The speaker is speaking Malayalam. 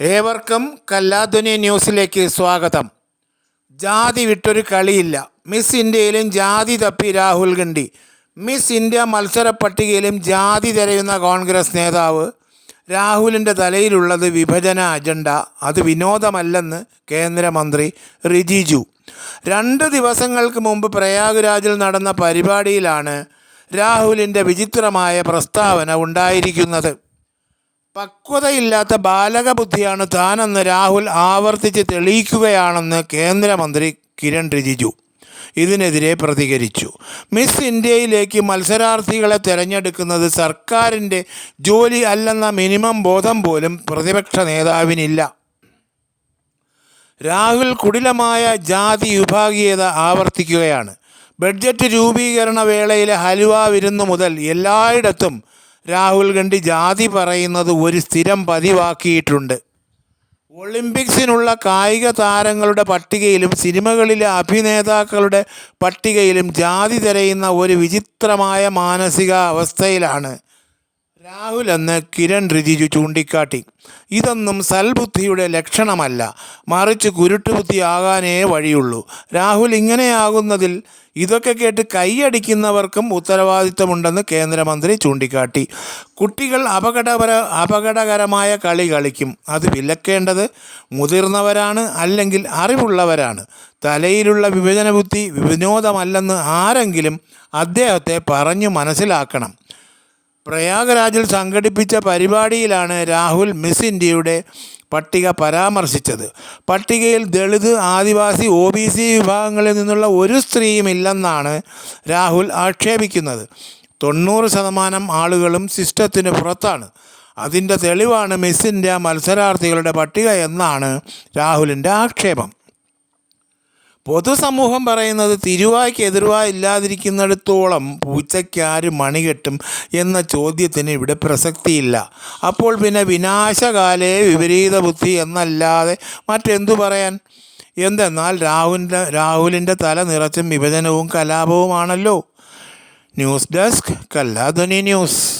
ഏവർക്കും കല്ലാധുനി ന്യൂസിലേക്ക് സ്വാഗതം. ജാതി വിട്ടൊരു കളിയില്ല. മിസ് ഇന്ത്യയിലും ജാതി തപ്പി രാഹുൽ ഗണ്ഡി മിസ് ഇന്ത്യ മത്സര പട്ടികയിലും ജാതി തിരയുന്ന കോൺഗ്രസ് നേതാവ്. രാഹുലിന്റെ തലയിലുള്ളത് വിഭജന അജണ്ട. അത് വിനോദമല്ലെന്ന് കേന്ദ്രമന്ത്രി റിജിജു രണ്ട് ദിവസങ്ങൾക്ക് മുമ്പ് പ്രയാഗ്രാജിൽ നടന്ന പരിപാടിയിലാണ് രാഹുലിന്റെ വിചിത്രമായ പ്രസ്താവന ഉണ്ടായിരിക്കുന്നത്. പക്വതയില്ലാത്ത ബാലകബുദ്ധിയാണ് താനെന്ന് രാഹുൽ ആവർത്തിച്ച് തെളിയിക്കുകയാണെന്ന് കേന്ദ്രമന്ത്രി കിരൺ റിജിജു ഇതിനെതിരെ പ്രതികരിച്ചു. മിസ് ഇന്ത്യയിലേക്ക് മത്സരാർത്ഥികളെ തിരഞ്ഞെടുക്കുന്നത് സർക്കാരിന്റെ ജോലി അല്ലെന്ന മിനിമം ബോധം പോലും പ്രതിപക്ഷ നേതാവിനില്ല. രാഹുൽ കുടിലമായ ജാതി വിഭാഗീയത ആവർത്തിക്കുകയാണ്. ബഡ്ജറ്റ് രൂപീകരണ വേളയിലെ ഹലുവ വിരുന്നു മുതൽ എല്ലായിടത്തും രാഹുൽ ഗാന്ധി ജാതി പറയുന്നത് ഒരു സ്ഥിരം പതിവാക്കിയിട്ടുണ്ട്. ഒളിമ്പിക്സിനുള്ള കായിക താരങ്ങളുടെ പട്ടികയിലും സിനിമകളിലെ അഭിനേതാക്കളുടെ പട്ടികയിലും ജാതി തിരയുന്ന ഒരു വിചിത്രമായ മാനസിക അവസ്ഥയിലാണ് രാഹുൽ എന്ന് കിരൺ റിജിജു ചൂണ്ടിക്കാട്ടി. ഇതൊന്നും സൽബുദ്ധിയുടെ ലക്ഷണമല്ല. മറിച്ച് കുരുട്ടുബുദ്ധിയാകാനേ വഴിയുള്ളൂ. രാഹുൽ ഇങ്ങനെയാകുന്നതിൽ ഇതൊക്കെ കേട്ട് കൈയടിക്കുന്നവർക്കും ഉത്തരവാദിത്തമുണ്ടെന്ന് കേന്ദ്രമന്ത്രി ചൂണ്ടിക്കാട്ടി. കുട്ടികൾ അപകടപര അപകടകരമായ കളി കളിക്കും. അത് വിലക്കേണ്ടത് മുതിർന്നവരാണ് അല്ലെങ്കിൽ അറിവുള്ളവരാണ്. തലയിലുള്ള വിഭജന ബുദ്ധി വിനോദമല്ലെന്ന് ആരെങ്കിലും അദ്ദേഹത്തെ പറഞ്ഞു മനസ്സിലാക്കണം. പ്രയാഗരാജിൽ സംഘടിപ്പിച്ച പരിപാടിയിലാണ് രാഹുൽ മിസ് ഇന്ത്യയുടെ പട്ടിക പരാമർശിച്ചത്. പട്ടികയിൽ Dalit Adivasi O B C വിഭാഗങ്ങളിൽ നിന്നുള്ള ഒരു സ്ത്രീയും ഇല്ലെന്നാണ് രാഹുൽ ആക്ഷേപിക്കുന്നത്. തൊണ്ണൂറ് ശതമാനം ആളുകളും സിസ്റ്റത്തിന് പുറത്താണ്. അതിന്റെ തെളിവാണ് മിസ് ഇന്ത്യ മത്സരാർത്ഥികളുടെ പട്ടിക എന്നാണ് രാഹുലിന്റെ ആക്ഷേപം. പൊതുസമൂഹം പറയുന്നത് തിരുവായ്ക്ക് എതിർവായ ഇല്ലാതിരിക്കുന്നിടത്തോളം പൂച്ചയ്ക്കാര് മണി കെട്ടും എന്ന ചോദ്യത്തിന് ഇവിടെ പ്രസക്തിയില്ല. അപ്പോൾ പിന്നെ വിനാശകാലേ വിപരീത ബുദ്ധി എന്നല്ലാതെ മറ്റെന്തു പറയാൻ? എന്തെന്നാൽ രാഹുലിന്റെ രാഹുലിന്റെ തല നിറച്ചും വിഭജനവും കലാപവുമാണല്ലോ. ന്യൂസ് ഡെസ്ക് കല്ലാധുനി ന്യൂസ്.